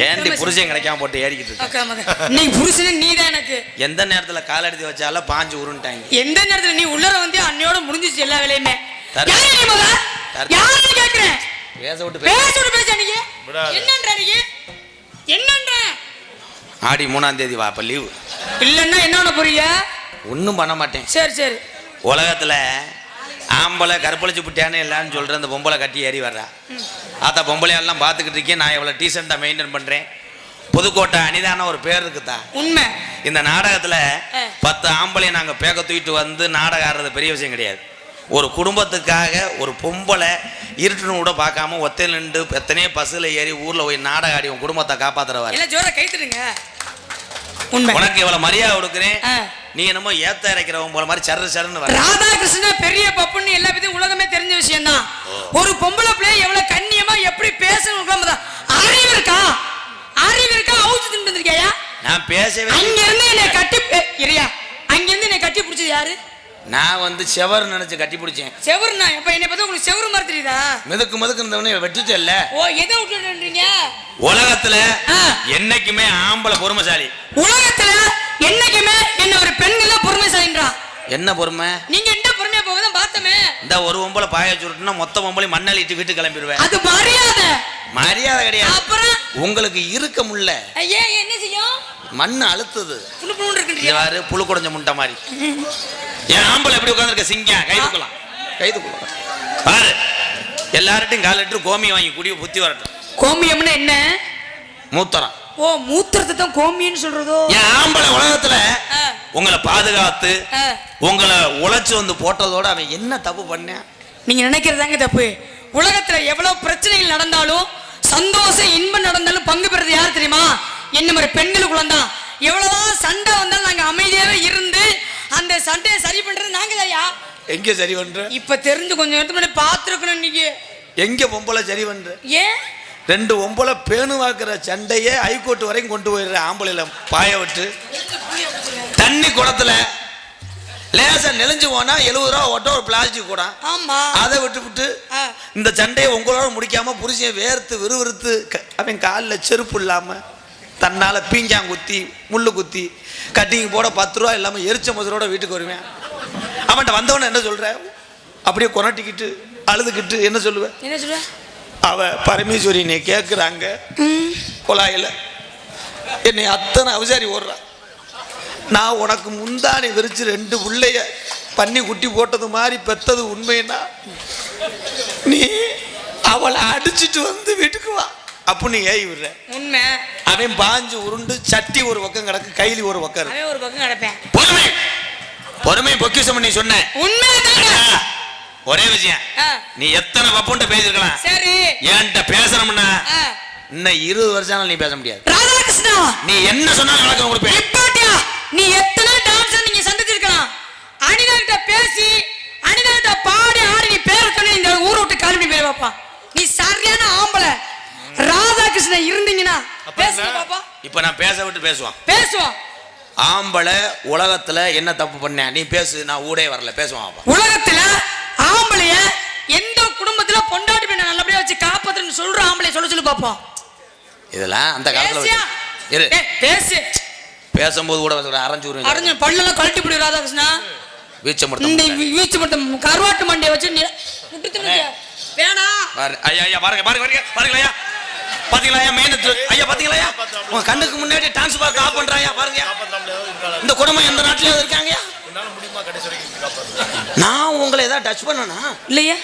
ஏன்டி புருஷன் கிடைக்காம போட்டு ஏறிக்கிட்டு இருக்க? இன்னைக்கு புருஷனே நீ தான் எனக்கு. எந்த நேரத்துல கால் எடுத்து வச்சாலும் பாஞ்சு உருண்டாங்க எந்த நேரத்துல நீ உள்ளர வந்து அன்னையோட முடிஞ்சிச்சு எல்லா வேலையுமே. யாரு நீ கேக்குறேன் பேச விட்டு பேச. விட்டு பேச நீங்க. என்னன்ற நீங்க? என்னன்ற? ஆடி மூணாம் தேதி வா அப்ப லீவு இல்லன்னா என்ன பண்ண போறீங்க? ஒன்றும் பண்ண மாட்டேன். சரி சரி. உலகத்துல ஆம்பளை கற்பழிச்சு புட்டியான்னு எல்லாரும் சொல்ற அந்த பொம்பளை கட்டி ஏறி வர்றா. ஆத்தா பொம்பளையெல்லாம் பார்த்துக்கிட்டு இருக்கேன் நான் எவ்வளோ டீசெண்டாக மெயின்டைன் பண்றேன். புதுக்கோட்டை அனிதான ஒரு பேர் இருக்குதா? உண்மை. இந்த நாடகத்துல. பத்து ஆம்பளையை நாங்க பேக்க தூக்கிட்டு வந்து நாடகம் ஆடுறது பெரிய விஷயம் கிடையாது. ஒரு குடும்பத்துக்காக ஒரு பொம்பளை இருட்டுன்னு கூட பார்க்காம ஒத்தை நின்று எத்தனையோ பஸ்ஸில் ஏறி ஊர்ல போய் நாடகம் ஆடி உன் குடும்பத்தை உண்மை. உனக்கு இவ்வளவு மரியாதை கொடுக்குறேன். நீ என்னமோ ஏத்த இறக்கிறவன் போல மாதிரி சரு சருன்னு வர. ராதாகிருஷ்ணன் பெரிய பப்புன்னு எல்லா பத்தியும் உலகமே தெரிஞ்ச விஷயம் தான் ஒரு பொம்பளை பிள்ளை எவ்வளவு கண்ணியமா எப்படி பேசணும் அறிவு இருக்கா? அறிவு இருக்கா? அவுச்சு தின்னு வந்திருக்கியா நான் பேசவே அங்க இருந்து என்னை கட்டி இரியா அங்க இருந்து என்னை கட்டி பிடிச்சது யாரு? நான் வந்து செவர் நினைச்சு கட்டி பிடிச்சேன். செவருண்ணா இப்ப என்னை பத்தி உங்களுக்கு செவரு மாதிரி தெரியுதா? மிதுக்கு மிதுக்கு இருந்தவனே வெட்டுச்சல்ல ஓ எதை விட்டுன்றீங்க உலகத்துல. என்னைக்குமே ஆம்பளை பொறுமைசாலி. உலகத்துல என்னைக்குமே என்ன ஒரு பெண்கள் தான் பொறுமைசாலின்றா என்ன பொறுமை? நீங்க என்ன பொறுமையா போவதான் பார்த்தமே. இந்த ஒரு பொம்பளை பாய சுருட்டுனா மொத்த பொம்பளை மண்ணளிட்டு வீட்டுக்கு கிளம்பிடுவேன். அது மரியாதை. மரியாதை கிடையாது. அப்புறம்? உங்களுக்கு இருக்க முடியல. ஏன் என்ன செய்யும்? மண் அழுத்துது. புழு புழுன்னு இது இருக்குன்றியா பாரு புழு குடஞ்ச முட்டை மாதிரி. என் ஆம்பளை எப்படி உட்காந்துருக்க சிங்கம் கை தூக்கலாம் கை தூக்கலாம் பாரு. எல்லார்ட்டையும் காலிட்டு கோமி வாங்கி குடி புத்தி வரட்டும். கோமியம்னா என்ன? மூத்தரம். ஓ மூத்திரத்தை தான் கோமியன்னு சொல்றதோ? என் ஆம்பளை உலகத்துல உங்களை பாதுகாத்து. உங்களை உழைச்சு வந்து போட்டதோட அவன் என்ன தப்பு பண்ணேன் நீங்க நினைக்கிறதாங்க தப்பு. உலகத்துல எவ்வளவு பிரச்சனைகள் நடந்தாலும் சந்தோஷம் இன்பம் நடந்தாலும் பங்கு பெறது யார் தெரியுமா? என்ன மாதிரி பெண்களுக்குள்ள தான் எவ்வளவுதான் சண்டை வந்தாலும் நாங்க அமைதியாவே இருந்து அந்த சண்டையை சரி பண்றது நாங்க தாயா? எங்க சரி பண்ற? இப்ப தெரிஞ்சு கொஞ்சம் நேரத்துக்கு முன்னாடி பார்த்துருக்கணும் நீங்க. எங்க பொம்பளை சரி பண்ற? ஏன்? ரெண்டு பொம்பளை பேணுவாக்குற சண்டையே ஹைகோர்ட் வரைக்கும் கொண்டு போயிடுற ஆம்பளையில பாய விட்டு. தண்ணி குடத்துல லேசா நெளிஞ்சு போனா எழுபது ரூபா ஓட்ட ஒரு பிளாஸ்டிக் ஆமா. அதை விட்டு விட்டு. இந்த சண்டையை உங்களோட முடிக்காம புருஷன் வேர்த்து விறுவிறுத்து அவன் காலில் செருப்பு இல்லாம தன்னால பீஞ்சாங் குத்தி முள்ளு குத்தி கட்டிங் போட பத்து ரூபா இல்லாம எரிச்ச முதலோட வீட்டுக்கு வருவேன். அவன்கிட்ட வந்தவன என்ன சொல்ற? அப்படியே கொனட்டிக்கிட்டு அழுதுகிட்டு என்ன சொல்லுவேன் என்ன சொல்ற? அவ பரமேஸ்வரி நீ கேட்குறாங்க குழாயில். என்னை அத்தனை அவசாரி ஓடுறா. நான் உனக்கு முந்தானை விரிச்சு ரெண்டு பிள்ளைய பண்ணி குட்டி போட்டது மாதிரி பெத்தது உண்மைன்னா நீ அவளை அடிச்சிட்டு வந்து வீட்டுக்கு வா. அப்போ நீ ஏறி விடுற. உண்மை. அவன் பாஞ்சு உருண்டு சட்டி ஒரு பக்கம் கிடக்கு கைலி ஒரு பக்கம் ஒரு பக்கம் கிடப்பேன். பொறுமை. பொறுமை பொக்கிஷம் நீ சொன்ன. உண்மை ஒரே விஷயம். நீ எத்தனை பப்புன்ட்ட பேசிருக்கலாம் சரி. என்கிட்ட பேசணும்னா. இன்னும் இருபது வருஷம் நீ பேச முடியாது. ராதாகிருஷ்ணா! நீ என்ன சொன்னாலும் விளக்கம் கொடுப்பேன். நிப்பாட்டியா நீ எத்தனை டான்ஸ் நீங்க சந்திச்சிருக்கலாம். அனிதா கிட்ட பேசி அனிதா கிட்ட பாடி ஆடி நீ பேர் சொல்லி இந்த ஊரை விட்டு கிளம்பி போய் பாப்பா. நீ சரியான ஆம்பளை. ராதாகிருஷ்ணன் இருந்தீங்கன்னா பேசுங்க பாப்பா. இப்ப நான் பேச விட்டு பேசுவான். பேசுவோம். ஆம்பளை உலகத்துல என்ன தப்பு பண்ண? நீ பேசு நான் ஊடே வரல. பேசுவான் உலகத்துல சொல்ல சொல்லு பாப்போம். இதெல்லாம் அந்த காலத்துல இரு. பேசு. பேசும்போது கூட அரைஞ்சு அரைஞ்சு பல்லெல்லாம் கழட்டி போடு ராதாகிருஷ்ணா. வீச்ச இந்த முடியும் வீ- வீச்சு மட்டும் கருவாட்டு மண்டையை வச்சு. வேணாம் ஐயா ஐயா பாருங்க பாருங்க பாருங்க பாருங்களா ஐயா. பாத்தீங்களா ஐயா மெயின் ஐயா பாத்தீங்களா உங்க கண்ணுக்கு முன்னாடி டான்ஸ் பார்க்க ஆஃப் பண்றாயா பாருங்க இந்த குடும்பம் எந்த நாட்டிலயும் இருக்காங்க நான் உங்களை ஏதாவது டச் பண்ணனா? இல்லையா.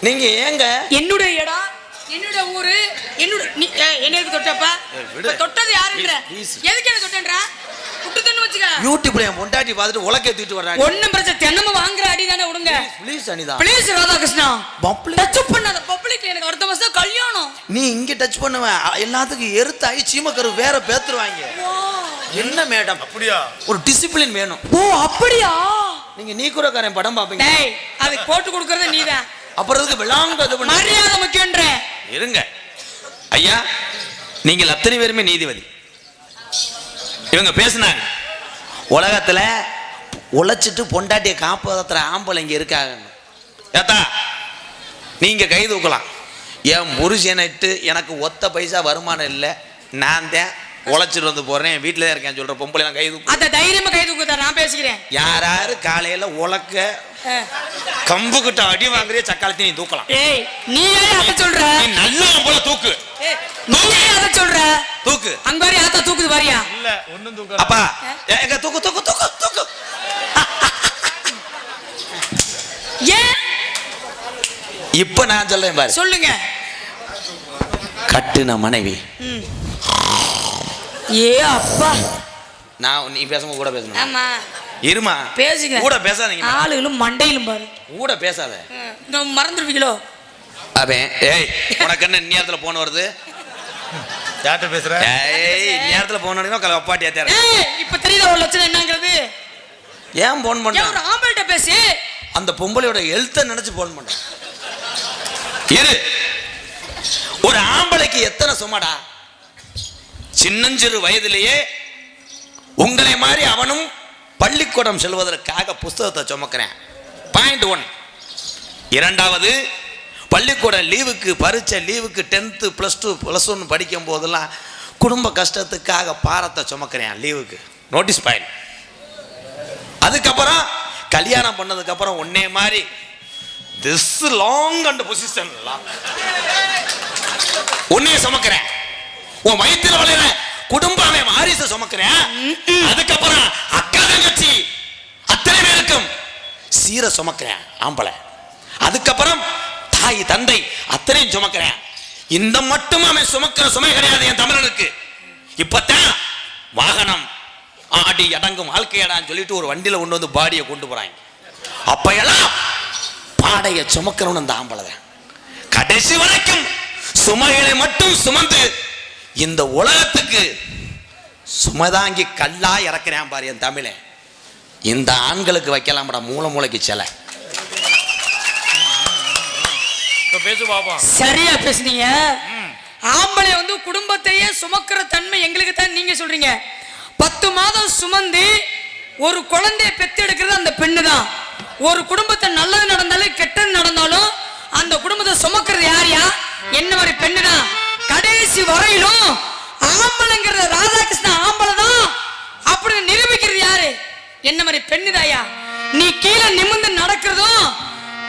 நீங்க ஏங்க? என்னுடைய இடம் என்னோட ஊரு என்னோட நீ ஏய், என்ன எதுக்கு தொட்டப்பா? தொட்டது யாருன்ற. எதுக்கு என்ன தொட்டன்ற? விட்டு தின்னு வச்சுக்க. யூடியூப்ல என் பொண்டாட்டி பார்த்துட்டு உலக்கே தூக்கிட்டு வர்றாங்க. ஒண்ணும் பிரச்சனை தினமும் வாங்குற அடி தானே விடுங்க please Anitha. Please Radhakrishna. Public. Touch பண்ணாத பப்ளிக். எனக்கு அடுத்த மாசம் கல்யாணம். நீ இங்க டச் பண்ணுவேன் எல்லாத்துக்கும் எருத்தாகி சீமக்கரு வேற பேத்துருவாங்க. என்ன மேடம் அப்படியா? ஒரு டிசிப்ளின் வேணும். ஓ அப்படியா? நீங்க நீக்குறக்காரன் படம் பாப்பீங்க. டேய் அதுக்கு போட்டு கொடுக்கறது நீதான். அப்புறம் பண்ண. மரியாதை முக்கியன்ற இருங்க. ஐயா நீங்கள் அத்தனை பேருமே நீதிபதி. இவங்க பேசுனாங்க. உலகத்துல உழைச்சிட்டு பொண்டாட்டியை காப்பாத்துற ஆம்பளை இங்க இருக்காங்க. ஏத்தா நீங்க கை தூக்கலாம். என் புருஷனிட்டு எனக்கு ஒத்த பைசா வருமானம் இல்லை. நான் தான் உழைச்சிட்டு வந்து போறேன். வீட்டில் தான் இருக்கேன் சொல்ற பொம்பளை நான் கை தூக்கு. அத தைரியமா கை தூக்குதா? நான் பேசிக்கிறேன். யாராரு காலையில உலக்க ஆ. கம்பு கிட்ட அடி வாங்குறிய சக்காலத்தி நீ தூக்கலாம். ஏய் நீ ஏன் அத சொல்ற? நீ நல்ல போல தூக்கு. ஏய், நீ ஏன் அத சொல்ற? தூக்கு. அங்க பாரு ஆத்தா தூக்குது பாரியா? இல்ல ஒண்ணும் தூக்க அப்பா எங்க தூக்கு தூக்கு தூக்கு தூக்கு. ஏன் இப்ப நான் சொல்றேன் பாரு. சொல்லுங்க. கட்டுன மனைவி. ம். ஏ அப்பா. நான் நீ பேசும்போது கூட பேசணும். ஆமா. இருமா. பேசுங்க. கூட பேசாதீங்க ஆளுகளும் மண்டையிலும் பாரு. கூட பேசாத. நான் மறந்துடுவீங்களோ அவன் ஏய் உனக்கு என்ன நேரத்துல போன் வருது? யார்கிட்ட பேசுற? ஏய் நேரத்துல போன் அடிக்கணும் கல அப்பாட்டியா தேர ஏய் இப்ப தெரியுதா ஒரு லட்சணம் என்னங்கிறது? ஏன் போன் பண்ண ஒரு ஆம்பள்கிட்ட பேசி? அந்த பொம்பளையோட எழுத்த நினைச்சு போன் பண்ண இரு. ஒரு ஆம்பளைக்கு எத்தனை சுமடா? சின்னஞ்சிறு வயதிலேயே உங்களை மாதிரி அவனும் பள்ளிக்கூடம் செல்வதற்காக புஸ்தகத்தை சுமக்கிறேன். பாயிண்ட் ஒன் இரண்டாவது பள்ளிக்கூட லீவுக்கு பரீட்சை லீவுக்கு tenth plus two plus one படிக்கும் போதெல்லாம் குடும்ப கஷ்டத்துக்காக பாரத்தை சுமக்கிறேன் லீவுக்கு நோட்டீஸ் பாயிண்ட் அதுக்கப்புறம் கல்யாணம் பண்ணதுக்கப்புறம் உன்னே மாதிரி திஸ் லாங் அண்ட் பொசிஷன் உன்னைய சுமக்கிறேன். உன் வயித்துல வளையிற குடும்பமே மாரிச சுமக்கிறேன் அதுக்கப்புறம் அக்கா தங்கச்சி அத்தனை பேருக்கும் சீர சுமக்கிறேன் ஆம்பளை. அதுக்கப்புறம் தாய் தந்தை அத்தனையும் சுமக்கிறேன் இந்த மட்டும் அவன் சுமக்கிற சுமை கிடையாது என் தமிழனுக்கு. இப்பத்தான் வாகனம் ஆடி அடங்கும் வாழ்க்கையடான்னு சொல்லிட்டு ஒரு வண்டியில கொண்டு வந்து பாடியை கொண்டு போறாங்க. அப்ப எல்லாம் பாடைய சுமக்கிறவன் அந்த ஆம்பளை தான் கடைசி வரைக்கும் சுமைகளை மட்டும் சுமந்து இந்த உலகத்துக்கு சுமதாங்கி கல்லா இறக்குறேன் பாரு என் தமிழன் இந்த ஆண்களுக்கு வைக்கலாம்டா மூளை மூளைக்கு சிலை. பேசு பாப்போம் சரியா பேசுனீங்க. ஆம்பளை வந்து குடும்பத்தையே சுமக்கிற தன்மை எங்களுக்கு தான் நீங்க சொல்றீங்க. பத்து மாதம் சுமந்து ஒரு குழந்தைய பெத்து எடுக்கிறது அந்த பெண்ணு தான் ஒரு குடும்பத்தை நல்லது நடந்தாலும் கெட்டது நடந்தாலும் அந்த குடும்பத்தை சுமக்கிறது யாரியா என்ன மாதிரி பெண்ணு தான் கடைசி வரையிலும் ஆம்பளைங்கிறது ராதாகிருஷ்ணன் ஆம்பளை தான் அப்படின்னு நிரூபிக்கிறது யாரு? என்ன மாதிரி பெண்ணுதாயா? நீ கீழே நிமிந்து நடக்கிறதும்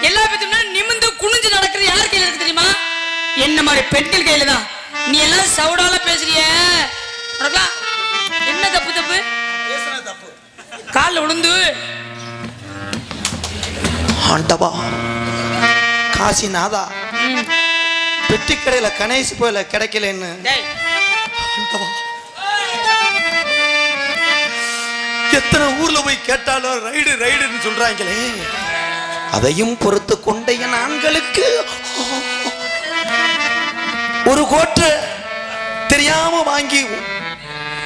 எல்லா பேத்துக்கும் நிமிந்து குனிஞ்சு நடக்கிறது யார் கையில இருக்கு தெரியுமா? என்ன மாதிரி பெண்கள் கையில தான். நீ எல்லாம் சவுடால பேசுறிய. என்ன தப்பு தப்பு? கால்ல விழுந்து ஆண்டவா காசிநாதா பெட்டி கடையில கணேஷ் போயில கிடைக்கலன்னு. எத்தனை ஊர்ல போய் கேட்டாலும் ரைடு ரைடுன்னு சொல்றாங்களே. அதையும் பொறுத்து கொண்ட என் ஆண்களுக்கு ஒரு கோட்டை தெரியாம வாங்கி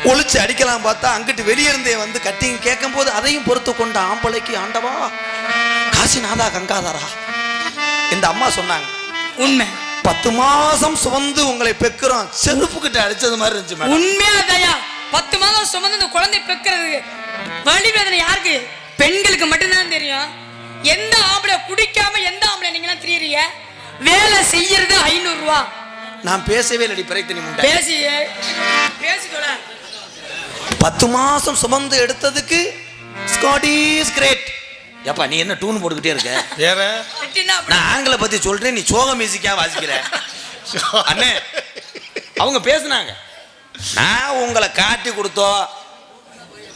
ஒளிச்சு அடிக்கலாம் பார்த்தா அங்கிட்டு வெளியே இருந்தே வந்து கட்டிங் கேட்கும் போது அதையும் பொறுத்து கொண்ட ஆம்பளைக்கு ஆண்டவா காசிநாதா கங்காதாரா. இந்த அம்மா சொன்னாங்க. உண்மை. பத்து மாசம் சுமந்து உங்களை பெக்குறோம். செருப்பு கிட்ட அடிச்சது மாதிரி இருந்துச்சு மேடம். உண்மையா தயா? பத்து மாதம் சுமந்து இந்த குழந்தை பெக்கிறது வலி வேதனை யாருக்கு? பெண்களுக்கு மட்டும்தான் தெரியும். எந்த ஆம்பளை குடிக்காம எந்த ஆம்பளை நீங்களாம் தெரியறீங்க? வேலை செய்யறது ஐநூறு ரூபா. நான் பேசவே இல்லடி பிறைத்தனி முண்டை பேசி பேசி. பத்து மாசம் சுமந்து எடுத்ததுக்கு ஸ்காட்டிஸ் கிரேட் ஏப்பா நீ என்ன டூன் போட்டுக்கிட்டே இருக்க? வேற. நான் ஆண்களை பத்தி சொல்றேன் நீ சோக மியூசிக்கா வாசிக்கிற. அண்ணே அவங்க பேசுனாங்க. நான் உங்களை காட்டி கொடுத்தோ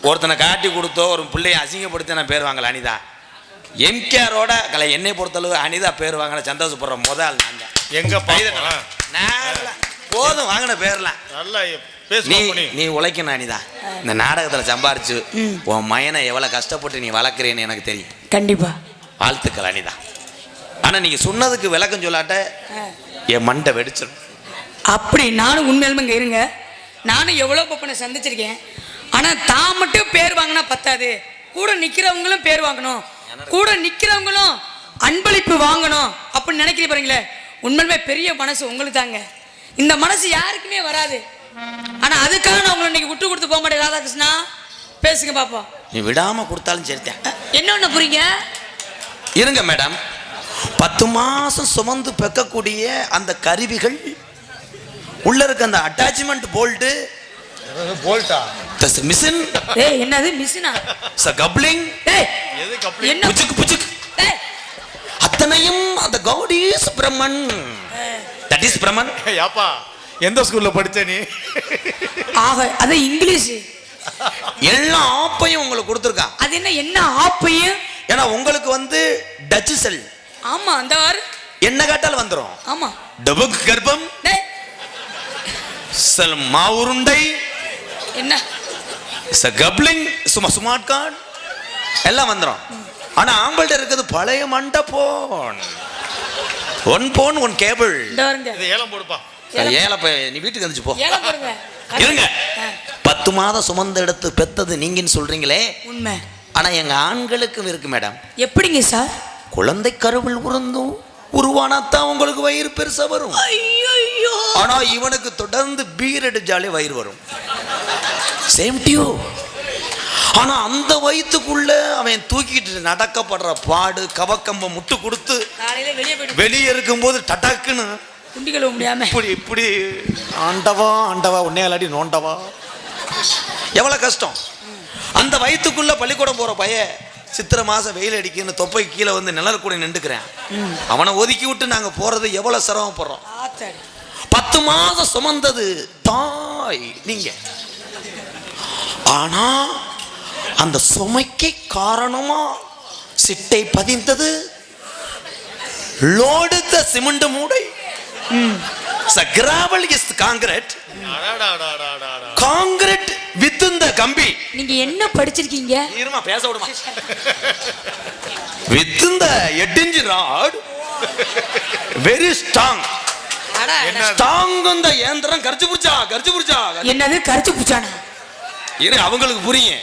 ஒருத்தனை காட்டி கொடுத்தோ ஒரு பிள்ளைய அசிங்கப்படுத்தி நான் பேர் வாங்கல அனிதா. எம்கேரோட கலை என்னை பொறுத்தளவு அனிதா பேர் வாங்கின சந்தோஷப்படுற முதல் தான். எங்க. பாப்போம் நான். போதும் வாங்கின பேர்லாம். நல்லா நீ நீ உழைக்கணும் அனிதா இந்த நாடகத்துல சம்பாரிச்சு உன் மயனை எவ்வளவு கஷ்டப்பட்டு நீ வளர்க்குறேன்னு எனக்கு தெரியும். கண்டிப்பா. வாழ்த்துக்கள் அனிதா. ஆனா நீங்க சொன்னதுக்கு விளக்கம் சொல்லாட்ட என் மண்டை வெடிச்சிடும் அப்படி நானும் உண்மையாலுமே இங்க இருங்க. நானும் எவ்வளோ பப்பனை சந்திச்சிருக்கேன். ஆனா தான் மட்டும் பேர் வாங்கினா பத்தாது. கூட நிக்கிறவங்களும் பேர் வாங்கணும். கூட நிக்கிறவங்களும் அன்பளிப்பு வாங்கணும் அப்படின்னு நினைக்கிறீங்க பாருங்களே உண்மையுமே பெரிய மனசு உங்களுக்கு தாங்க இந்த மனசு யாருக்குமே வராது. ஆனா அதுக்காக நான் உங்களை இன்னைக்கு விட்டு கொடுத்து போக மாட்டேன் ராதாகிருஷ்ணா. பேசுங்க பாப்போம் நீ விடாம கொடுத்தாலும் சரிதான் என்ன ஒண்ணு புரியுங்க? இருங்க மேடம் பத்து மாசம் சுமந்து பெக்கக்கூடிய அந்த கருவிகள் உள்ள இருக்க அந்த அட்டாச்மெண்ட் போல்ட்டு போல்ட்டா மிஷின் ஏய் என்னது மிஷினா கப்ளிங் ஏய் எது கப்ளிங் என்ன? புச்சுக்கு புச்சுக்கு ஏய். அத்தனையும் அந்த god is Brahman that is Brahman. எந்த ஸ்கூல்ல படிச்ச நீ? ஆக அது இங்கிலீஷ். எல்லா ஆப்பையும் உங்களுக்கு கொடுத்துருக்கான் அது என்ன என்ன ஆப்பையும் ஏன்னா உங்களுக்கு வந்து டச் செல் ஆமா அந்த என்ன கேட்டாலும் வந்துடும் ஆமா. டபுக் கர்ப்பம் டேய் செல் மாவுருண்டை என்ன? ச கப்ளிங் சும்மா ஸ்மார்ட் கார்டு எல்லாம் வந்துடும் ஆனா ஆம்பள்கிட்ட இருக்கிறது பழைய மண்ட போன் ஒன் போன் ஒன் கேபிள் இது ஏலம் போடுப்பா. ஏல நீ வீட்டுக்கு வந்துச்சு போ. இருங்க. பத்து மாதம் சுமந்து எடுத்து பெத்தது நீங்கன்னு சொல்றீங்களே? உண்மை. ஆனா எங்க ஆண்களுக்கும் இருக்கு மேடம். எப்படிங்க சார்? குழந்தை கருவில் உறந்தும் உருவானாத்தான் உங்களுக்கு வயிறு பெருசா வரும். ஐயோ ஆனா இவனுக்கு தொடர்ந்து பீர் அடிச்சாலே வயிறு வரும். சேம் டியூ ஆனா அந்த வயித்துக்குள்ள அவன் தூக்கிட்டு நடக்கப்படுற பாடு கவக்கம்ப முட்டு கொடுத்து வெளியே இருக்கும்போது டடக்குன்னு குண்டி கழுவ முடியாம. இப்படி இப்படி. ஆண்டவா ஆண்டவா உன்னையாலாடி நோண்டவா? எவ்வளவு கஷ்டம். அந்த வயித்துக்குள்ள பள்ளிக்கூடம் போற பைய சித்திரை மாசம் வெயில் அடிக்குன்னு தொப்பை கீழே வந்து நிழல் கூட நின்றுக்கிறேன் அவனை ஒதுக்கி விட்டு நாங்க போறது எவ்வளவு சிரமப்படுறோம். பத்து மாதம் சுமந்தது தாய் நீங்க. ஆனா அந்த சுமைக்கு காரணமா சிட்டை பதிந்தது லோடுத்த சிமெண்ட் மூடை. Gravel is concrete. Concrete with இந்த கம்பி. நீங்க என்ன படிச்சிருக்கீங்க? இருமா பேச விடுமா. வித் இந்த eight inch rod. Very strong strong இந்த ஏந்திரம் கரிச்சு புடிச்சா கரிச்சு புடிச்சா என்னது? கரைச்சு பூச்சானா இரு அவங்களுக்கு புரியும்.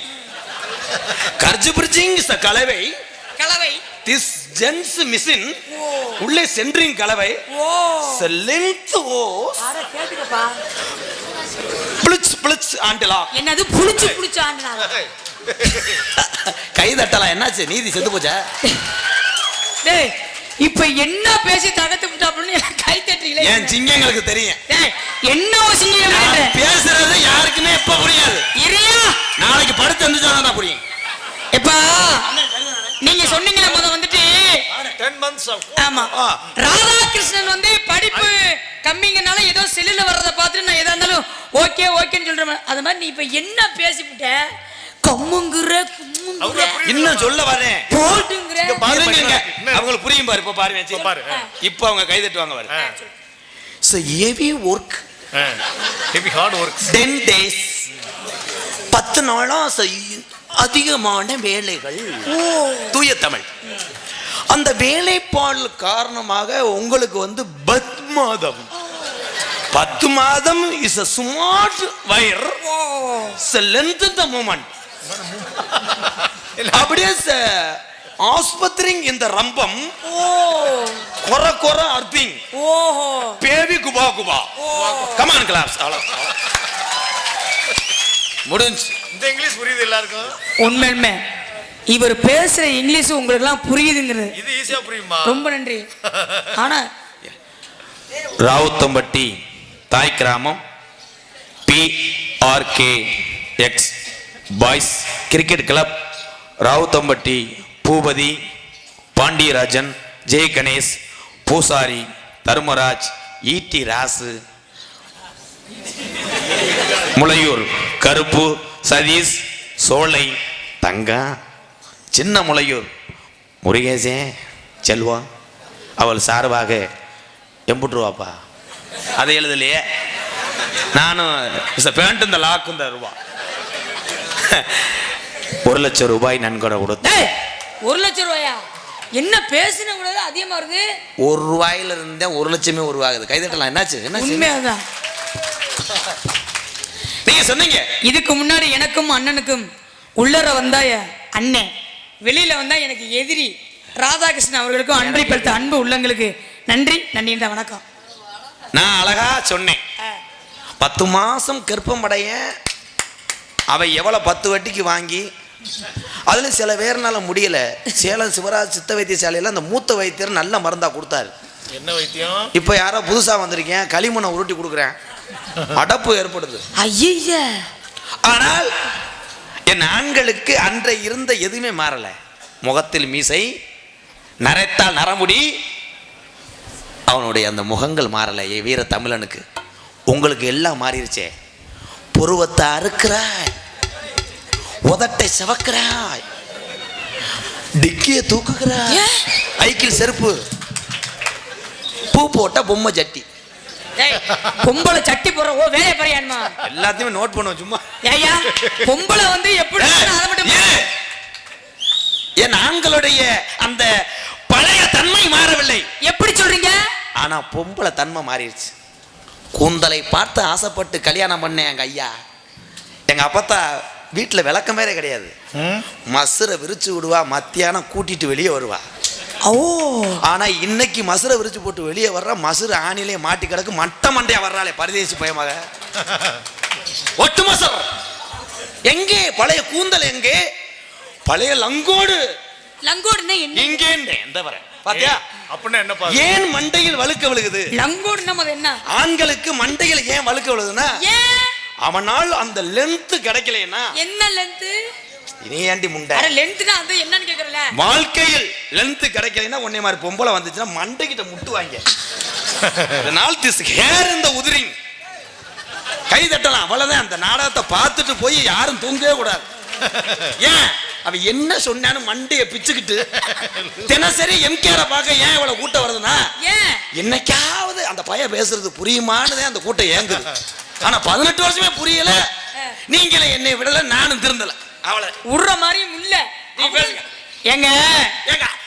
இஸ் கலவை. கலவை. திஸ் ஜென்ஸ் மிஷின் உள்ளே சென்ட்ரிங் கலவை. லென்த் ஓ அட கேட்டுக்கப்பா. பிளிச் பிளிச் ஆண்டலா என்னது புடிச்சு புடிச்சானா கை தட்டலாம் என்னாச்சு? நீதி செத்து போச்சா? டேய் இப்ப என்ன பேசி தகத்து விட்டாப்புன்னு எனக்கு கை தட்டுறீங்களே? என் சிங்கங்களுக்கு தெரியும். என்ன யோசிங்க நான் பேசுறது யாருக்குமே எப்ப புரியாது. இரியா நாளைக்கு படுத்து இருந்துச்சா புரியும். எப்பா நீங்க சொன்னீங்களே முத வந்துட்டு 10 months of ஆமா. ஆ. ராதாகிருஷ்ணன் வந்து படிப்பு கம்மிங்கனால ஏதோ செல்லுல வர்றத பார்த்துட்டு நான் எதா இருந்தாலும் ஓகே ஓகேன்னு சொல்றேன் அது மாதிரி நீ இப்ப என்ன பேசிவிட்ட கம்முங்குற கும்முங்குற. இன்னும் சொல்ல வரேன். போட்டுங்கிற. இங்க பாரு, இருங்க, இருங்க. என்ன? அவங்களுக்கு புரியும் பாரு இப்ப பாருங்க பாரு. இப்ப அவங்க கை தட்டுவாங்க பாரு. work. ஆ. heavy hard works. Ten days பத்து நாளா செய்- அதிகமான வேலைகள். தூய தமிழ். அந்த வேலைப்பாடு காரணமாக உங்களுக்கு வந்து பத் மாதம் பத்து மாதம் is a smart wire length the moment அப்படியே ச- ஆஸ்பத்திரி இந்த ரம்பம். ஓ. கொர கொர அர்த்திங் ஓஹோ. பேபி குபா குபா. கமான் கிளாப்ஸ் முடிஞ்சு இந்த இங்கிலீஷ் புரியுது எல்லாருக்கும்? உண்மை உண்மை இவர் பேசுற இங்கிலீஷ் உங்களுக்கு எல்லாம் புரியுதுங்கிறது. இது ஈஸியா புரியுமா? ரொம்ப நன்றி. ஆனா ராவுத்தம்பட்டி தாய் கிராமம் P R K x boys cricket club Rauthampatti Boopathi Pandiyarajan Jai Ganesh பூசாரி தர்மராஜ் ஈட்டி ராசு முளையூர் கருப்பு சதீஷ் சோலை தங்கா சின்ன முளையூர் முருகேசே செல்வா அவள் சார்பாக எண்பது ரூபாப்பா அதை எழுதலையே. நானும் பேண்ட் இந்த லாக்கு இந்த ரூபா. ஒரு லட்சம் ரூபாய் நன்கொடை கொடுத்து ஒரு லட்சம் ரூபாயா? என்ன பேசின கூட அதிகமா வருது ஒரு ரூபாயில இருந்தே ஒரு லட்சமே உருவாகுது. கைதட்டலாம். என்னாச்சு? உண்மையாதான். நீங்க சொன்னீங்க. இதுக்கு முன்னாடி எனக்கும் அண்ணனுக்கும் உள்ளர வந்தா என் அண்ணன் வெளியில வந்தா எனக்கு எதிரி ராதாகிருஷ்ணன் அவர்களுக்கும் அன்பை படுத்த அன்பு உள்ளங்களுக்கு நன்றி நன்றி என்ற வணக்கம். நான் அழகா சொன்னேன். பத்து மாசம் கர்ப்பம் அடைய அவ எவ்வளவு பத்து வட்டிக்கு வாங்கி அதுல சில பேர்னால முடியல. சேலம் சிவராஜ் சித்த வைத்தியசாலையில அந்த மூத்த வைத்தியர் நல்ல மருந்தா கொடுத்தாரு. என்ன வைத்தியம்? இப்போ யாரோ புதுசா வந்திருக்கேன் களிமண்ணை உருட்டி கொடுக்குறேன். அடப்பு ஏற்படுது. ஐய ஆனால் என் ஆண்களுக்கு அன்றை இருந்த எதுவுமே மாறல. முகத்தில் மீசை நரைத்தால் நரமுடி. அவனுடைய அந்த முகங்கள் மாறல ஏ வீர தமிழனுக்கு. உங்களுக்கு எல்லாம் மாறிடுச்சே புருவத்தை அறுக்கிறாய் உதட்டை சிவக்கிறாய். டிக்கிய தூக்குகிறாய்? ஐக்கில் செருப்பு. பூ போட்ட பொம்மை ஜட்டி. பொம்பளை சட்டி போடுற ஓ வேலையை பறையான்மா எல்லாத்தையுமே நோட் பண்ணுவோம் சும்மா. ஏய்யா பொம்பளை வந்து எப்படி அதை மட்டும் ஏன்? என் ஆண்களுடைய அந்த பழைய தன்மை மாறவில்லை. எப்படி சொல்றீங்க? ஆனா பொம்பளை தன்மை மாறிடுச்சு. கூந்தலை பார்த்து ஆசைப்பட்டு கல்யாணம் பண்ணேன் எங்க ஐயா. எங்க அப்பத்தா வீட்டுல விளக்கமேரே கிடையாது. மசுரை விரிச்சு விடுவா மத்தியானம் கூட்டிட்டு வெளியே வருவா. ஆனா இன்னைக்கு மசுரை விரிச்சு போட்டு வெளியே வர்ற மசுறு ஆணிலே மாட்டி கிடக்கு மட்ட மண்டையா வர்றாளே பரதேசி பயமாக. ஒட்டு மசர். எங்கே? பழைய கூந்தல் எங்கே? பழைய லங்கோடு. லங்கோடுனா என்ன? இங்கே எந்த வர. பாத்தியா? ஏன் மண்டையில் வழுக்க விழுகுது? என்ன? ஆண்களுக்கு மண்டையில் ஏன் வழுக்க விழுகுதுன்னா அவனால் அந்த லென்த் கிடைக்கலைன்னா என்ன லென்த் இனி ஏண்டி முண்டை. அட லென்த்னா அது என்னன்னு கேக்குறல? வாழ்க்கையில் லென்த் கிடைக்கலைன்னா உன்னை மாதிரி பொம்பளை வந்துச்சுன்னா மண்டைக்கிட்ட முட்டுவாங்க. அதனால் திஸ் ஹேர் இந்த உதிரிங் கை தட்டலாம். அவ்வளவுதான். அந்த நாடகத்தை பார்த்துட்டு போய் யாரும் தூங்கவே கூடாது. ஏன்? அவன் என்ன சொன்னான்னு மண்டைய பிச்சுக்கிட்டு தினசரி எம்கேரை பார்க்க ஏன் இவ்வளவு கூட்டம் வருதுன்னா என்னைக்காவது அந்த பையன் பேசுறது புரியுமானதே அந்த கூட்டம் ஏங்குது. ஆனா பதினெட்டு வருஷமே புரியல. நீங்களே என்னை விடல நானும் திருந்தல. அவளை. உடுற மாதிரியும் இல்ல. ஏங்க. ஏங்க.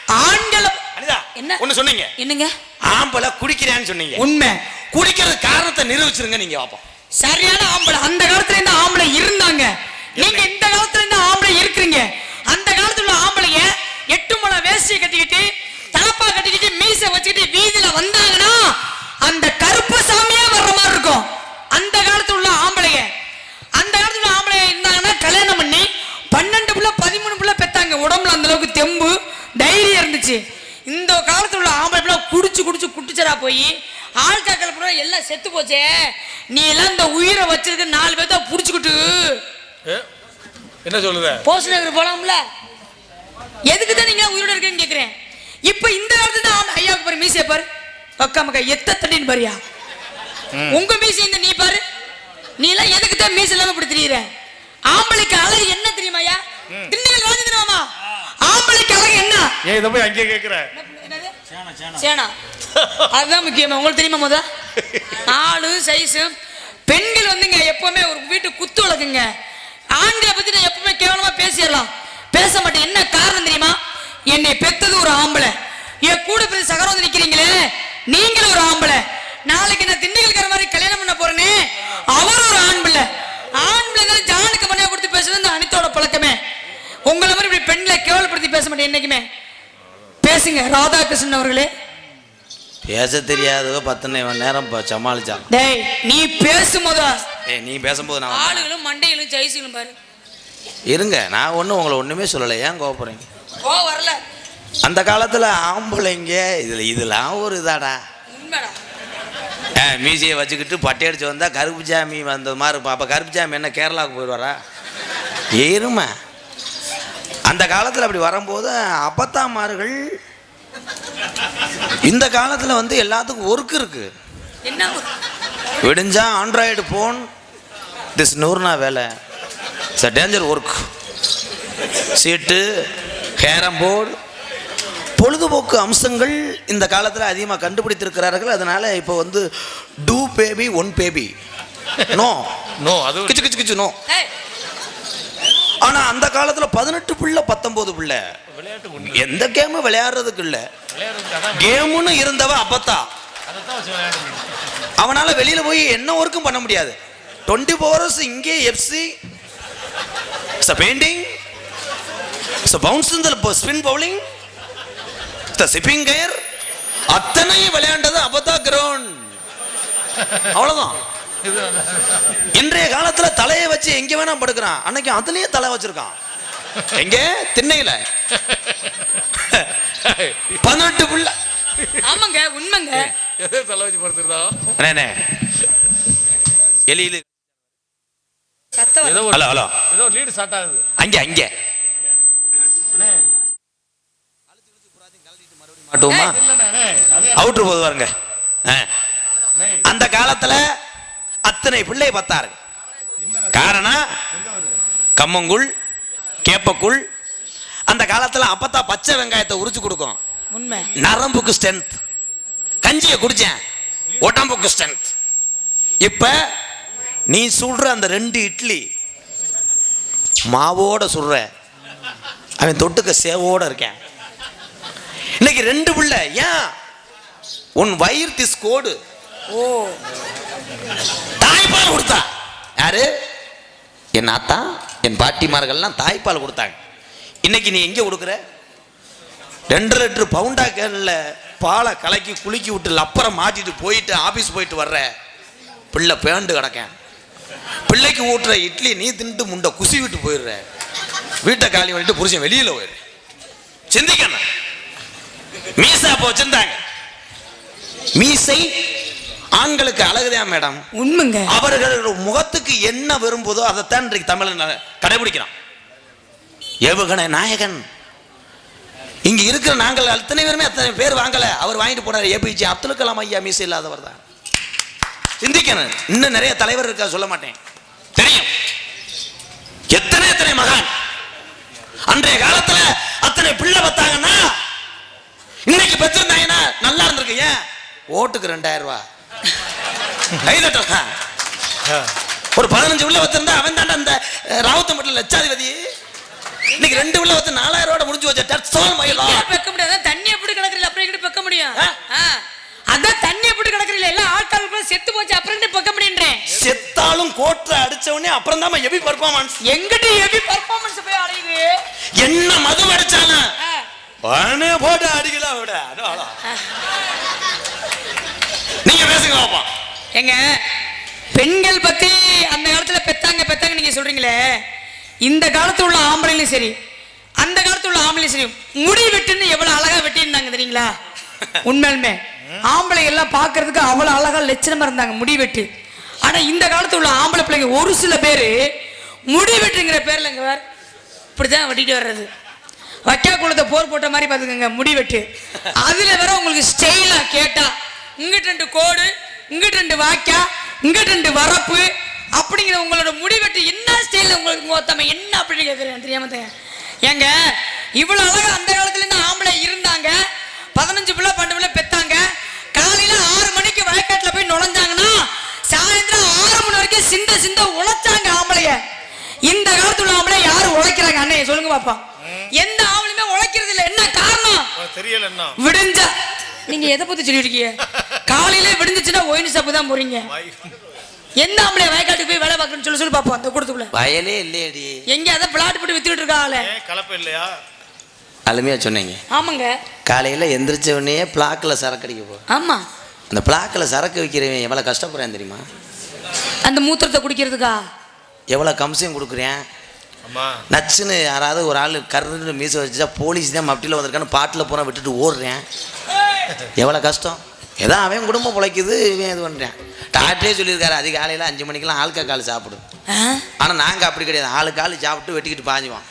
ஆண்களை அனிதா என்ன? ஒண்ணு சொன்னீங்க. என்னங்க? ஆம்பளை குடிக்கிறேன்னு சொன்னீங்க. உண்மை. குடிக்கிறது காரணத்தை நிரூபிச்சிருங்க நீங்க பாப்போம். சரியான ஆம்பளை. அந்த காலத்துல இந்த ஆம்பளை இருந்தாங்க. நீங்க இந்த காலத்துல இந்த ஆம்பளை இருக்கிறீங்க. அந்த காலத்துல உள்ள ஆம்பளைங்க எட்டு முளை வேஷ்டியை கட்டிக்கிட்டு தலப்பா கட்டிக்கிட்டு மீசை வச்சுக்கிட்டு வீதியில வந்தாங்கன்னா அந்த கருப்பு சாமியே வர்ற மாதிரி இருக்கும். அந்த காலத்துல உள்ள ஆம்பளைங்க அந்த காலத்துல உள்ள ஆம்பளைங்க இருந்தாங்கன்னா கல்யாணம் பண்ணி பன்னெண்டு புள்ள பதிமூணு பெத்தாங்க உடம்புல அந்த அளவுக்கு தெம்பு தைரியம் இருந்துச்சு. இந்த காலத்துல உள்ள ஆம்பளை குடிச்சு குடிச்சு குட்டிச்சரா போய் ஆள் காக்கல பூரா எல்லாம் செத்து போச்சே. நீ எல்லாம் இந்த உயிரை வச்சிருக்க நாலு பேர்த்த புடிச்சுக்கிட்டு. என்ன சொல்லுத? போஸ்ட் நகர் போலாம்ல? எதுக்கு தான் நீங்க உயிரோட இருக்கேன்னு கேக்குறேன் இப்ப இந்த காலத்துல தான் ஐயாவுக்கு பாரு மீசைய பாரு. அக்கா மக்கா எத்த தட்டின்னு பாரியா. உங்க மீசை இந்த நீ பாரு. நீ எல்லாம் எதுக்கு தான் மீசை இல்லாம இப்படி திரியுற? ஆம்பளைக்கு அழகு என்ன தெரியுமாயா ராஜேந்திரமாமா ஆம்பளைக்கு அழகு என்ன? ஏன் இதை போய் அங்கேயே கேட்குற என்னது? சேனா. அதுதான் முக்கியமா. உங்களுக்கு தெரியுமா முத? ஆளு சைஸு பெண்கள் வந்துங்க எப்பவுமே ஒரு வீட்டு குத்து வழக்குங்க. ஆண்களை பத்தி நான் எப்பவுமே கேவலமா பேசிடலாம். பேச மாட்டேன். என்ன காரணம் தெரியுமா? என்னை பெத்தது ஒரு ஆம்பளை. என் கூட பெரிய சகரம் வந்து நிக்கிறீங்களே? நீங்களும் ஒரு ஆம்பளை. நாளைக்கு நான் திண்டுக்கல்கார மாதிரி கல்யாணம் பண்ண போறேனே? அவர் ஒரு ஆண் பிள்ளை ஆண் பிள்ளை தான் ஜானுக்கு மனையா கொடுத்து பேசுறது இந்த அனித்தோட பழக்கமே. உங்களை மாதிரி கேவலப்படுத்தி பேச மாட்டேன் என்னைக்குமே. பேசுங்க ராதாகிருஷ்ணன் அவர்களே. பேச தெரியாதவ பத்து நேரம் சமாளிச்சான். டேய் நீ பேசும் போதா ஏய் நீ பேசும்போது நான்? ஆளுகளும் மண்டைகளும் ஜெயிச்சுகளும் பாரு. இருங்க நான் ஒன்றும் உங்களை ஒன்றுமே சொல்லலை. ஏன் கோவப்படுறீங்க? ஓ வரல. அந்த காலத்தில் ஆம்பளைங்க இதில் இதெல்லாம் ஒரு இதாடா. மீசையை வச்சுக்கிட்டு பட்டை அடிச்சு வந்தால் கருப்பு சாமி வந்த மாதிரி இருப்பான் அப்போ கருப்பு சாமி என்ன கேரளாவுக்கு போயிடுவாரா? ஏறுமா அந்த காலத்தில் அப்படி வரும்போது அப்பத்தாமார்கள் இந்த காலத்தில் வந்து எல்லாத்துக்கும் ஒர்க் இருக்கு. என்ன விடிஞ்சா ஆண்ட்ராய்டு ஃபோன் திஸ் நூறுனா வேலை. இட்ஸ் அ டேஞ்சர் ஒர்க் சீட்டு கேரம் போர்டு. பொழுதுபோக்கு அம்சங்கள் இந்த காலத்தில் அதிகமாக கண்டுபிடித்திருக்கிறார்கள். அதனால இப்போ வந்து two baby one baby no no அது கிச்சு கிச்சு கிச்சு நோ ஆனால் அந்த காலத்தில் பதினெட்டு பிள்ளை பத்தொம்போது பிள்ளை. எந்த கேமும் விளையாடுறதுக்கு இல்லை. கேமுன்னு இருந்தவன் அப்பத்தா. அதை தான் வச்சு விளையாட முடியும். அவனால வெளியில போய் என்ன ஒர்க்கும் பண்ண முடியாது. டுவெண்ட்டி ஃபோர் ஹவர்ஸ் இங்கே எஃப்சி பெயிண்டிங் பவுன்ஸ் இந்த ஸ்பின் பவுலிங் சிப்பிங் கயர் அத்தனையும் விளையாண்டது அபதா கிரவுண்ட் அவ்வளவுதான். இன்றைய காலத்துல தலையை வச்சு எங்க வேணா படுக்கிறான். அன்னைக்கு அதுலயே தலை வச்சிருக்கான். எங்க? திண்ணையில. பதினெட்டு புள்ள. ஆமாங்க உண்மைங்க. தலை வச்சு படுத்துருந்தா அண்ணே எலியில. Hello hello. ஏதோ லீடு ஸ்டார்ட் ஆகுது. அங்க அங்க. அண்ணே. மாட்டுவோமா? அவுட்ரு போது பாருங்க. அந்த காலத்துல அத்தனை பிள்ளை பத்தாரு காரணம் கம்மங்குள் கேப்பக்குள் அந்த காலத்துல அப்பத்தா பச்சை வெங்காயத்தை உரிச்சு கொடுக்கும். உண்மை. நரம்புக்கு ஸ்ட்ரென்த் கஞ்சியை குடிச்சேன். உடம்புக்கு ஸ்ட்ரென்த் இப்ப நீ சுடுற அந்த ரெண்டு இட்லி மாவோட சுடுற. அவன் தொட்டுக்க சேவோட இருக்கேன். இன்னைக்கு ரெண்டு புள்ள. ஏன்? உன் வயிறு திஸ் கோடு. ஓ. தாய்ப்பால் கொடுத்தா? யாரு? என் ஆத்தா என் பாட்டிமார்கள்லாம் தாய்ப்பால் கொடுத்தாங்க. இன்னைக்கு நீ எங்கே கொடுக்குற? ரெண்டு லிட்டர் பவுண்டா பாலை கலக்கி குலுக்கி விட்டு லப்பரை மாட்டிட்டு போயிட்டு ஆஃபீஸ் போயிட்டு வர்ற பிள்ளை பேண்டு கிடக்கேன். பிள்ளைக்கு ஊட்டுற இட்லி நீ தின்ட்டு முண்டை குசி விட்டு போயிடுற. வீட்டை காலி பண்ணிட்டு புருஷன் வெளியில் போயிடு சிந்திக்கணும். மீசா அப்போ வச்சிருந்தாங்க. மீசை ஆண்களுக்கு அழகுதான் மேடம். உண்மைங்க. அவர்கள் முகத்துக்கு என்ன விரும்புதோ அதைத்தான் இன்றைக்கு தமிழன் கடைபிடிக்கிறான். ஏவுகணை நாயகன். இங்க இருக்கிற நாங்கள் அத்தனை பேருமே அத்தனை பேர் வாங்கல. அவர் வாங்கிட்டு போனார் ஏபிஜே அப்துல் கலாம் ஐயா மீசை இல்லாதவர் தான். சிந்திக்கணும். இன்னும் நிறைய தலைவர் இருக்கா சொல்ல மாட்டேன். தெரியும். எத்தனை எத்தனை மகான்? அன்றைய காலத்துல அத்தனை பிள்ளை பார்த்தாங்கன்னா இன்னைக்கு பெற்றிருந்தாங்கன்னா நல்லா இருந்திருக்கு. ஏன்? ஓட்டுக்கு ரெண்டாயிரம் ரூபாய் கைதட்டலாம் ஒரு பதினஞ்சு உள்ள வச்சிருந்தா அவன் தாண்டா அந்த ராவுத்தம்பட்டில் லட்சாதிபதி. இன்னைக்கு ரெண்டு உள்ள வச்சு நாலாயிரம் ரூபாய் முடிஞ்சு வச்ச தட்ஸ் ஆல் மை எங்கேயா பெக்க முடியாது தண்ணி எப்படி கிடக்குறீங்க? அப்புறம் எங்கிட்ட பெக்க முடியும். அதான் தண்ணி எப்படி கிடக்குறீங்க? எல்லாம் ஆட்கள் செத்து போச்சு அப்புறம் எங்கிட்ட பெக்க முடியுன்றேன்? செத்தாலும் கோட்ல அடிச்ச உடனே அப்புறம் தான் எபி பர்ஃபார்மன்ஸ் எங்கிட்ட எப்படி பர்ஃபார்மன்ஸ் போய் அடையுது என்ன மது அடிச்சாலும். உடனே போட்டு அடிக்கலாம் விட. நீங்க பேசுங்க பாப்பா. ஏங்க பெண்கள் பத்தி அந்த காலத்துல பெத்தாங்க பெத்தாங்க நீங்க சொல்றீங்களே. இந்த காலத்துல உள்ள ஆம்பளையும் சரி அந்த காலத்துல உள்ள ஆம்பளையும் சரி முடி வெட்டுன்னு எவ்வளவு அழகா வெட்டியிருந்தாங்க தெரியுங்களா? உண்மையுமே ஆம்பளை எல்லாம் பாக்குறதுக்கு அவ்வளவு அழகா லட்சணமா இருந்தாங்க முடி வெட்டு. ஆனா இந்த காலத்துல உள்ள ஆம்பளை பிள்ளைங்க ஒரு சில பேரு முடி வெட்டுங்கிற பேர்ல இங்க வேற இப்படிதான் வெட்டிட்டு வர்றது. வக்கா குளத்தை போர் போட்ட மாதிரி பார்த்துக்கோங்க முடி வெட்டு. அதுல வேற உங்களுக்கு ஸ்டைலா கேட்டா இங்கிட்ட ரெண்டு கோடு இங்கிட்ட ரெண்டு வாக்கா இங்கிட்ட ரெண்டு வரப்பு அப்படிங்கிற உங்களோட முடி வெட்டு என்ன ஸ்டைல உங்களுக்கு மொத்தமா என்ன அப்படின்னு கேட்குறேன் தெரியாம. ஏங்க இவ்வளவு அழகா அந்த காலத்துல இருந்து ஆம்பளை இருந்தாங்க. பதினஞ்சு பிள்ளை பன்னெண்டு பிள்ளை பெத்தாங்க. காலையில ஆறு மணிக்கு வயக்காட்டுல போய் நுழைஞ்சாங்கன்னா சாயந்தரம் ஆறு மணி வரைக்கும் சிந்த சிந்த உழைச்சாங்க ஆம்பளைய. இந்த காலத்துல ஆம்பளை யாரு உழைக்கிறாங்க? அண்ணே சொல்லுங்க பாப்பா. எந்த ஆம்பளையுமே உழைக்கிறது இல்ல என்ன காரணம்? தெரியல விடிஞ்சா. நீங்க எதை பத்தி சொல்லிருக்கீங்க காலையில விடிஞ்சுச்சுன்னா ஒயின் ஷாப்பு தான் போறீங்க. எந்த ஆம்பளை வயக்காட்டுக்கு போய் வேலை பார்க்கணும்னு சொல்லி சொல்லி பாப்போம் அந்த கூடத்துக்குள்ள. வயலே இல்லையடி. எங்க அதை பிளாட் போட்டு வித்துட்டு இருக்காங்களே கலப்பு இல்லையா? அருமையா சொன்னீங்க. ஆமாங்க. காலையில எந்திரிச்ச உடனே பிளாக்ல சரக்கு அடிக்க போ. ஆமா. அந்த பிளாக்ல சரக்கு வைக்கிறவன் எவ்வளவு கஷ்டப்படுறேன் தெரியுமா? அந்த மூத்திரத்தை குடிக்கிறதுக்கா? எவ்வளவு கம்சம் கொடுக்குறேன். நச்சுன்னு யாராவது ஒரு ஆள் கருன்னு மீச வச்சுட்டா போலீஸ் தான் மப்டியில் வந்திருக்கான்னு பாட்டில் பூரா விட்டுட்டு ஓடுறேன். எவ்வளோ கஷ்டம்? ஏதோ அவன் குடும்பம் பிழைக்குது இவன் இது பண்ணுறேன் டாக்டரே சொல்லியிருக்காரு அதிகாலையில் அஞ்சு மணிக்கெல்லாம் ஆளுக்கா கால் சாப்பிடு. ஆ? ஆனால் நாங்கள் அப்படி கிடையாது. ஆளுக்கு ஆள் சாப்பிட்டு வெட்டிக்கிட்டு பாஞ்சுவோம்.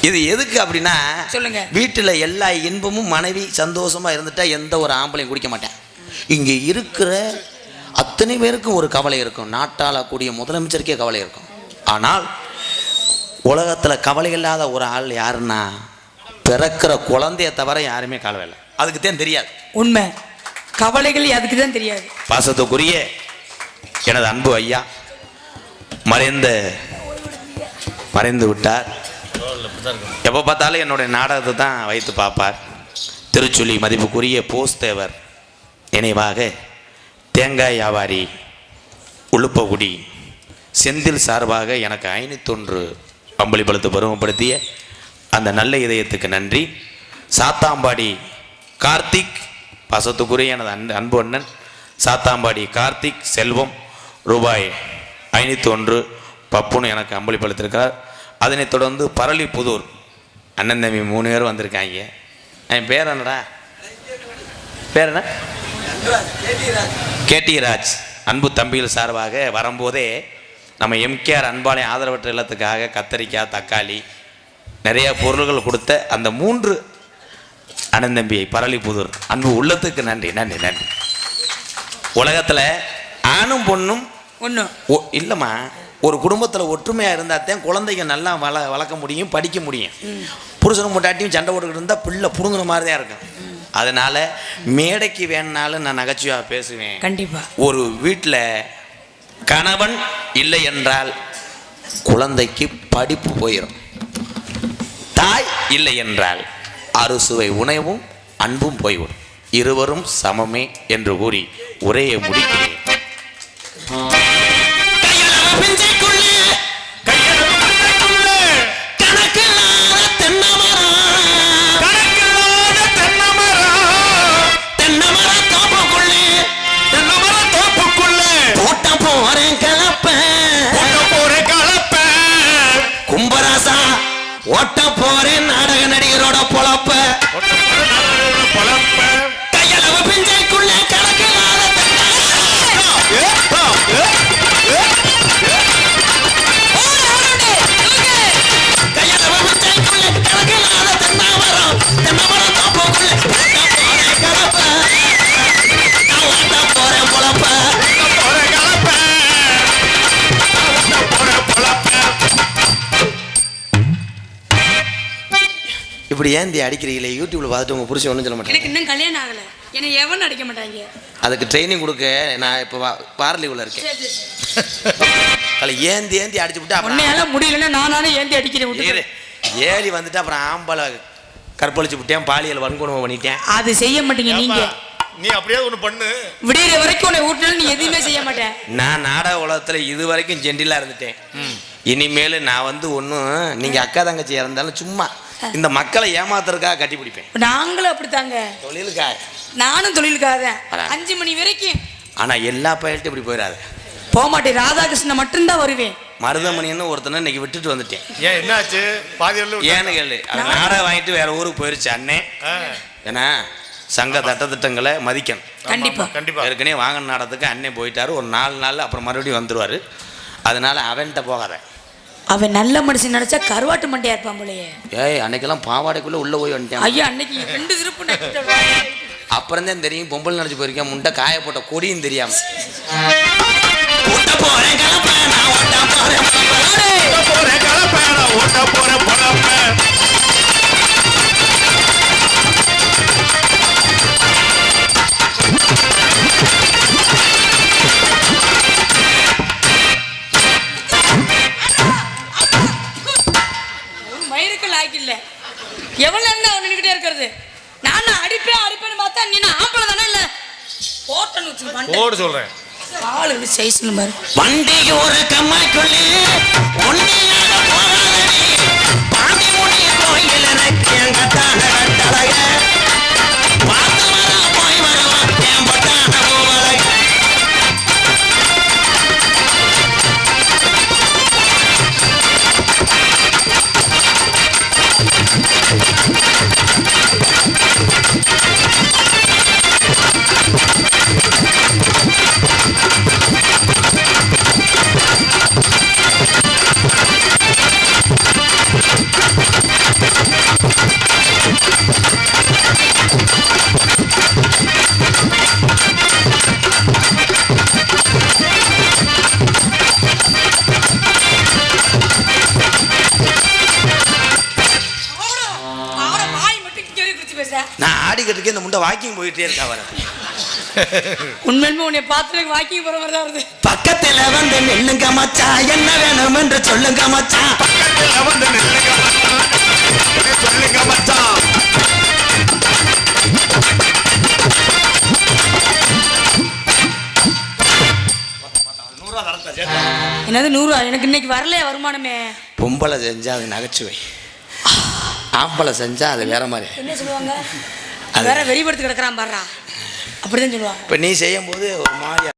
இது எதுக்கு அப்படின்னா சொல்லுங்க. வீட்டில் எல்லா இன்பமும் மனைவி சந்தோஷமா இருந்துட்டா எந்த ஒரு ஆம்பளையும் குடிக்க மாட்டேன். இங்கே இருக்கிற அத்தனை பேருக்கும் ஒரு கவலை இருக்கும். நாட்டாள கூடிய முதலமைச்சருக்கே கவலை இருக்கும். ஆனால் உலகத்தில் கவலை இல்லாத ஒரு ஆள் யாருன்னா பிறக்கிற குழந்தைய தவிர யாருமே கவலை இல்லை. அதுக்கு தான் தெரியாது. உண்மை. கவலைகள் அதுக்கு தான் தெரியாது. பாசத்துக்குரிய எனது அன்பு ஐயா மறைந்த மறைந்து விட்டார். எப்போ பார்த்தாலும் என்னுடைய நாடகத்தை தான் வைத்து பார்ப்பார். திருச்சுழி மதிப்புக்குரிய போஸ்தேவர் நினைவாக தேங்காய் வியாபாரி உளுப்பகுடி செந்தில் சார்பாக எனக்கு ஐநூத்தொன்று அம்பளிப்பழுத்து பருவப்படுத்திய அந்த நல்ல இதயத்துக்கு நன்றி. சாத்தாம்பாடி கார்த்திக் பாசத்துக்குரிய எனது அன் அன்பு அண்ணன் சாத்தாம்பாடி கார்த்திக் செல்வம் ரூபாய் ஐநூற்றி ஒன்று பப்புன்னு எனக்கு அம்பளிப்படுத்திருக்கார் அதனைத் தொடர்ந்து பரளி புதூர் அண்ணன் தம்பி மூணு பேரும் வந்திருக்காங்க. என் பேர் என்னடா? பேர் என்ன? கேடி ராஜ் அன்பு தம்பிகள் சார்பாக வரும்போதே நம்ம எம்கேஆர் அன்பாளையம் ஆதரவற்ற இல்லத்துக்காக கத்தரிக்காய் தக்காளி நிறைய பொருள்கள் கொடுத்த அந்த மூன்று அண்ணன் தம்பியை பரளிப்புதூர் அன்பு உள்ளத்துக்கு நன்றி நன்றி நன்றி. உலகத்தில் ஆணும் பொண்ணும் ஓ இல்லைம்மா. ஒரு குடும்பத்தில் ஒற்றுமையாக இருந்தால் தான் குழந்தைங்க நல்லா வள வளர்க்க முடியும் படிக்க முடியும். புருஷனும் முட்டாட்டியும் சண்டை போட்டுக்கிட்டு இருந்தால் பிள்ளை புடுங்குற மாதிரி தான் இருக்கும். அதனால மேடைக்கு வேணுனாலும் நான் நகைச்சுவையாக பேசுவேன். கண்டிப்பா. ஒரு வீட்டில் கணவன் இல்லை என்றால் குழந்தைக்கு படிப்பு போயிடும் தாய் இல்லை என்றால் அறுசுவை உணவும் அன்பும் போய்விடும். இருவரும் சமமே என்று கூறி உரையை முடிக்கிறேன். இப்படி ஏந்தி அடிக்கிறீங்களே? யூடியூப்ல பார்த்துட்டு உங்க புருஷன் ஒன்றும் சொல்ல மாட்டேன். எனக்கு இன்னும் கல்யாணம் ஆகல. என்னை எவனும் அடிக்க மாட்டாங்க. அதுக்கு ட்ரைனிங் கொடுக்க நான் இப்போ வார லீவில் இருக்கேன். சரி, சரி. கலை ஏந்தி ஏந்தி அடிச்சு விட்டு அப்புறம் உன்னையால முடியலன்னா நானானே ஏந்தி அடிக்கிறேன் விட்டுட்டு. ஏறு. ஏறி வந்துட்டு அப்புறம் ஆம்பளை கற்பழிச்சு விட்டேன் பாலியல் வன்கொடுமை பண்ணிட்டேன். அது செய்ய மாட்டீங்க நீங்க. ஏப்பா, நீ அப்படியே ஒண்ணு பண்ணு. விடியற வரைக்கும் உன்னை விட்டுனாலும் நீ எதுவுமே செய்ய மாட்டேன் நான் நாடக உலகத்தில் இது வரைக்கும் ஜென்டிலாக இருந்துட்டேன். இனிமேல் நான் வந்து ஒன்றும் நீங்கள் அக்கா தங்கச்சியாக இருந்தாலும் சும்மா. இந்த மக்களை ஏமாத்துறதுக்காக கட்டி பிடிப்பேன். நாங்களும் அப்படித்தாங்க. தொழிலுக்காக. நானும் தொழிலுக்காக. அஞ்சு மணி வரைக்கும். ஆனால் எல்லா பயில்ட்டும் இப்படி போயிடாது போக மாட்டேன் ராதாகிருஷ்ணன் மட்டும்தான் வருவேன். மருதமணின்னு ஒருத்தனை இன்னைக்கு விட்டுட்டு வந்துட்டேன். ஏன் என்னாச்சு? பாதி வரல விட்டு- ஏன்னு கேளு. அவன் நாடகம் வாங்கிட்டு வேற ஊருக்கு போயிருச்சு அண்ணே. ஏன்னா சங்க தட்டத்திட்டங்களை மதிக்கணும். கண்டிப்பா. கண்டிப்பா. ஏற்கனவே வாங்கின நாடகத்துக்கு அண்ணன் போயிட்டாரு. ஒரு நாலு நாள் அப்புறம் மறுபடியும் வந்துருவாரு. அதனால அவன்கிட்ட போகாத. அவன் நல்ல மனுஷன் நினைச்சா கருவாட்டு மண்டையா இருப்பான் போலயே. ஏய் அன்னைக்கெல்லாம் பாவாடைக்குள்ள உள்ள போய் வந்துட்டேன். ஐயா அன்னைக்கு ரெண்டு திருப்பு அப்புறம் தான் தெரியும் பொம்பளை நினைச்சு போயிருக்கேன் முண்டை காய போட்ட கொடியும் தெரியாம. போறேன் போறேன் ஆளு சைஸ்னு பாரு. வண்டி ஒரு கம்மாய்க்குள்ளே ஒன்னியாக வாக்கிங் போயிட்டே இருக்கா வர உண்மையுமே உன்னை பார்த்து வாக்கிங் போற மாதிரி தான் வருது. பக்கத்துல வந்து நில்லுங்க மச்சான் என்ன வேணும் என்று சொல்லுங்க மச்சான் பக்கத்துல வந்து நில்லுங்க சொல்லுங்க சேர்த்தா என்னது நூறு எனக்கு இன்னைக்கு வரலையா வருமானமே. பொம்பளை செஞ்சா அது நகைச்சுவை. ஆம்பளை செஞ்சா அது வேற மாதிரி. என்ன சொல்லுவாங்க? அது- வேற வெறிபடுத்து கிடக்குறான் பாடுறா அப்படிதான் சொல்லுவாங்க. இப்போ நீ செய்யும் போது ஒரு மாதிரி